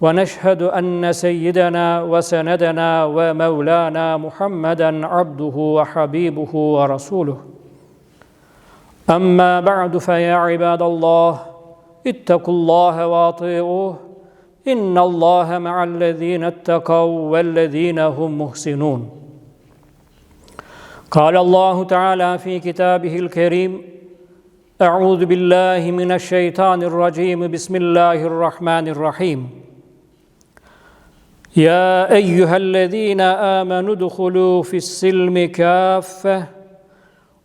ونشهد أن سيدنا وسندنا ومولانا محمدا عبده وحبيبه ورسوله. أما بعد فيا عباد الله اتقوا الله واطيعوه إن الله مع الذين اتقوا والذين هم محسنون. قال الله تعالى في كتابه الكريم أعوذ بالله من الشيطان الرجيم بسم الله الرحمن الرحيم. يا ايها الذين امنوا ادخلوا في السلم كافه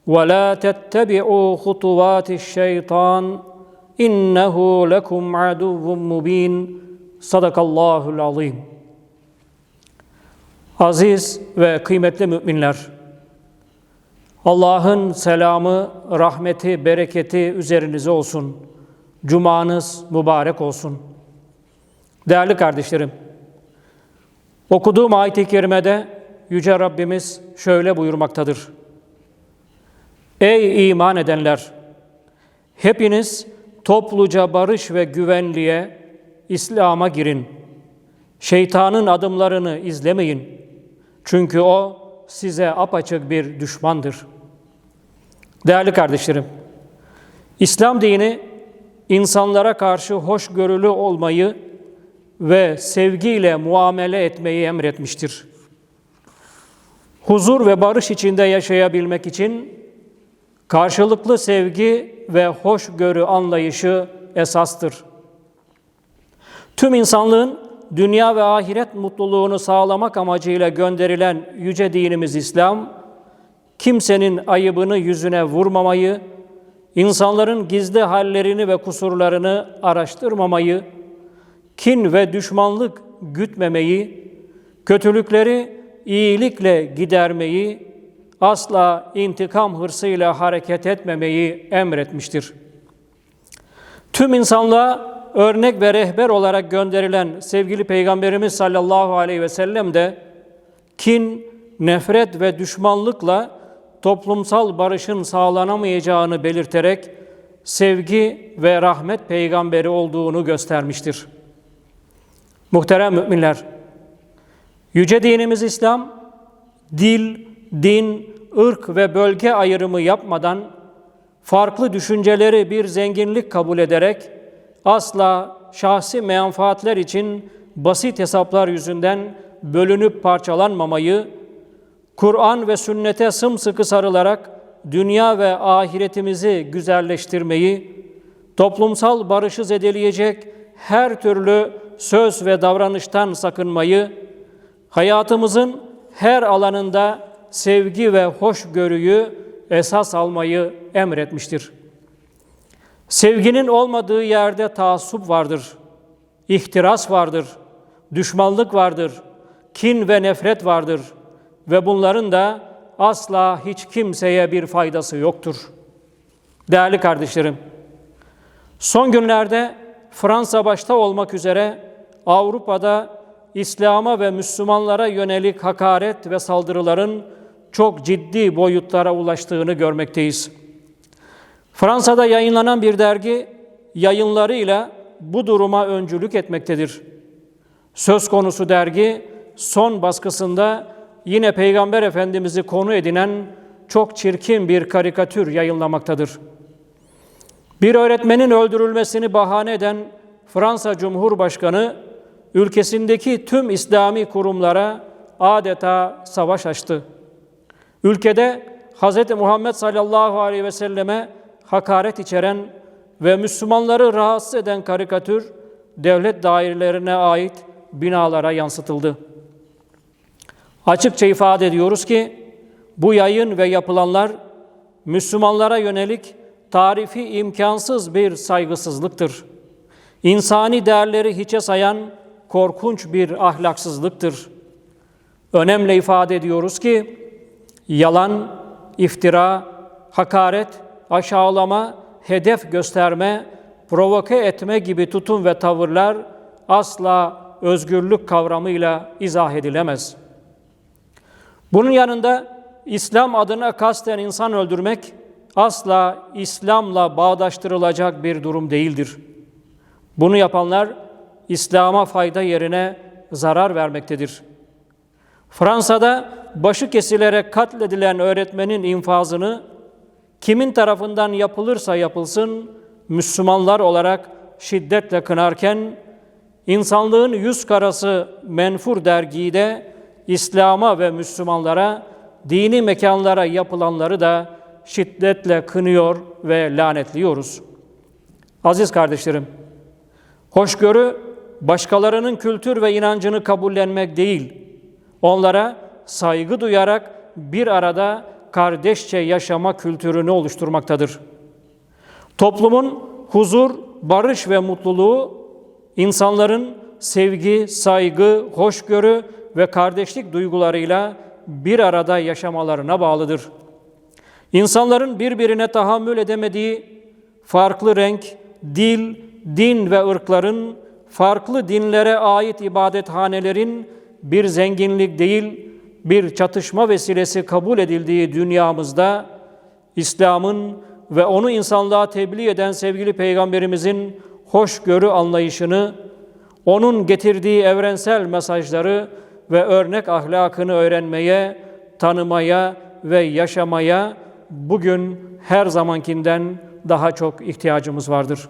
ولا تتبعوا خطوات الشيطان انه لكم عدو مبين صدق الله العظيم Aziz ve kıymetli müminler, Allah'ın selamı, rahmeti, bereketi üzerinize olsun. Cumanız mübarek olsun. Değerli kardeşlerim, Okuduğum ayet-i kerimede Yüce Rabbimiz şöyle buyurmaktadır. Ey iman edenler! Hepiniz topluca barış ve güvenliğe, İslam'a girin. Şeytanın adımlarını izlemeyin. Çünkü o size apaçık bir düşmandır. Değerli kardeşlerim, İslam dini insanlara karşı hoşgörülü olmayı ve sevgiyle muamele etmeyi emretmiştir. Huzur ve barış içinde yaşayabilmek için karşılıklı sevgi ve hoşgörü anlayışı esastır. Tüm insanlığın dünya ve ahiret mutluluğunu sağlamak amacıyla gönderilen yüce dinimiz İslam, kimsenin ayıbını yüzüne vurmamayı, insanların gizli hallerini ve kusurlarını araştırmamayı, kin ve düşmanlık gütmemeyi, kötülükleri iyilikle gidermeyi, asla intikam hırsıyla hareket etmemeyi emretmiştir. Tüm insanlığa örnek ve rehber olarak gönderilen sevgili Peygamberimiz sallallahu aleyhi ve sellem de kin, nefret ve düşmanlıkla toplumsal barışın sağlanamayacağını belirterek sevgi ve rahmet peygamberi olduğunu göstermiştir. Muhterem müminler, yüce dinimiz İslam, dil, din, ırk ve bölge ayrımı yapmadan farklı düşünceleri bir zenginlik kabul ederek asla şahsi menfaatler için basit hesaplar yüzünden bölünüp parçalanmamayı, Kur'an ve sünnete sımsıkı sarılarak dünya ve ahiretimizi güzelleştirmeyi, toplumsal barışı zedeleyecek her türlü söz ve davranıştan sakınmayı, hayatımızın her alanında sevgi ve hoşgörüyü esas almayı emretmiştir. Sevginin olmadığı yerde taassup vardır, ihtiras vardır, düşmanlık vardır, kin ve nefret vardır ve bunların da asla hiç kimseye bir faydası yoktur. Değerli kardeşlerim, son günlerde Fransa başta olmak üzere Avrupa'da İslam'a ve Müslümanlara yönelik hakaret ve saldırıların çok ciddi boyutlara ulaştığını görmekteyiz. Fransa'da yayınlanan bir dergi yayınlarıyla bu duruma öncülük etmektedir. Söz konusu dergi son baskısında yine Peygamber Efendimiz'i konu edinen çok çirkin bir karikatür yayınlamaktadır. Bir öğretmenin öldürülmesini bahane eden Fransa Cumhurbaşkanı ülkesindeki tüm İslami kurumlara adeta savaş açtı. Ülkede Hz. Muhammed sallallahu aleyhi ve selleme hakaret içeren ve Müslümanları rahatsız eden karikatür devlet dairelerine ait binalara yansıtıldı. Açıkça ifade ediyoruz ki bu yayın ve yapılanlar Müslümanlara yönelik tarifi imkansız bir saygısızlıktır. insani değerleri hiçe sayan korkunç bir ahlaksızlıktır. Önemli ifade ediyoruz ki yalan, iftira, hakaret, aşağılama, hedef gösterme, provoke etme gibi tutum ve tavırlar asla özgürlük kavramıyla izah edilemez. Bunun yanında İslam adına kasten insan öldürmek asla İslam'la bağdaştırılacak bir durum değildir. Bunu yapanlar İslam'a fayda yerine zarar vermektedir. Fransa'da başı kesilerek katledilen öğretmenin infazını kimin tarafından yapılırsa yapılsın Müslümanlar olarak şiddetle kınarken insanlığın yüz karası menfur dergide İslam'a ve Müslümanlara dini mekanlara yapılanları da şiddetle kınıyor ve lanetliyoruz. Aziz kardeşlerim, hoşgörü başkalarının kültür ve inancını kabullenmek değil, onlara saygı duyarak bir arada kardeşçe yaşama kültürünü oluşturmaktadır. Toplumun huzur, barış ve mutluluğu insanların sevgi, saygı, hoşgörü ve kardeşlik duygularıyla bir arada yaşamalarına bağlıdır. İnsanların birbirine tahammül edemediği farklı renk, dil, din ve ırkların, farklı dinlere ait ibadethanelerin bir zenginlik değil, bir çatışma vesilesi kabul edildiği dünyamızda İslam'ın ve onu insanlığa tebliğ eden sevgili peygamberimizin hoşgörü anlayışını, onun getirdiği evrensel mesajları ve örnek ahlakını öğrenmeye, tanımaya ve yaşamaya bugün her zamankinden daha çok ihtiyacımız vardır.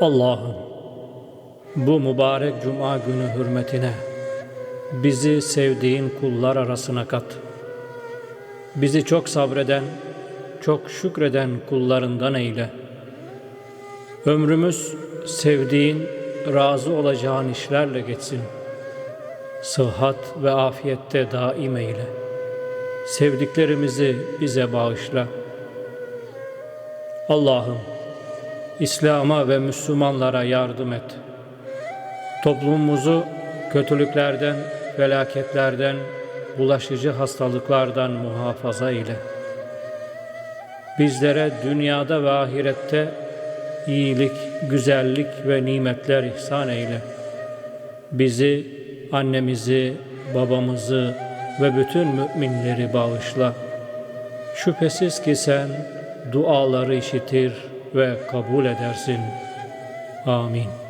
Allah'ım bu mübarek cuma günü hürmetine bizi sevdiğin kullar arasına kat. Bizi çok sabreden, çok şükreden kullarından eyle. Ömrümüz sevdiğin, razı olacağın işlerle geçsin. Sıhhat ve afiyette daim eyle. Sevdiklerimizi bize bağışla. Allah'ım, İslam'a ve Müslümanlara yardım et. Toplumumuzu kötülüklerden, felaketlerden, bulaşıcı hastalıklardan muhafaza ile. Bizlere dünyada ve ahirette iyilik, güzellik ve nimetler ihsan eyle. Bizi, annemizi, babamızı ve bütün müminleri bağışla. Şüphesiz ki sen duaları işitir ve kabul edersin. Amin.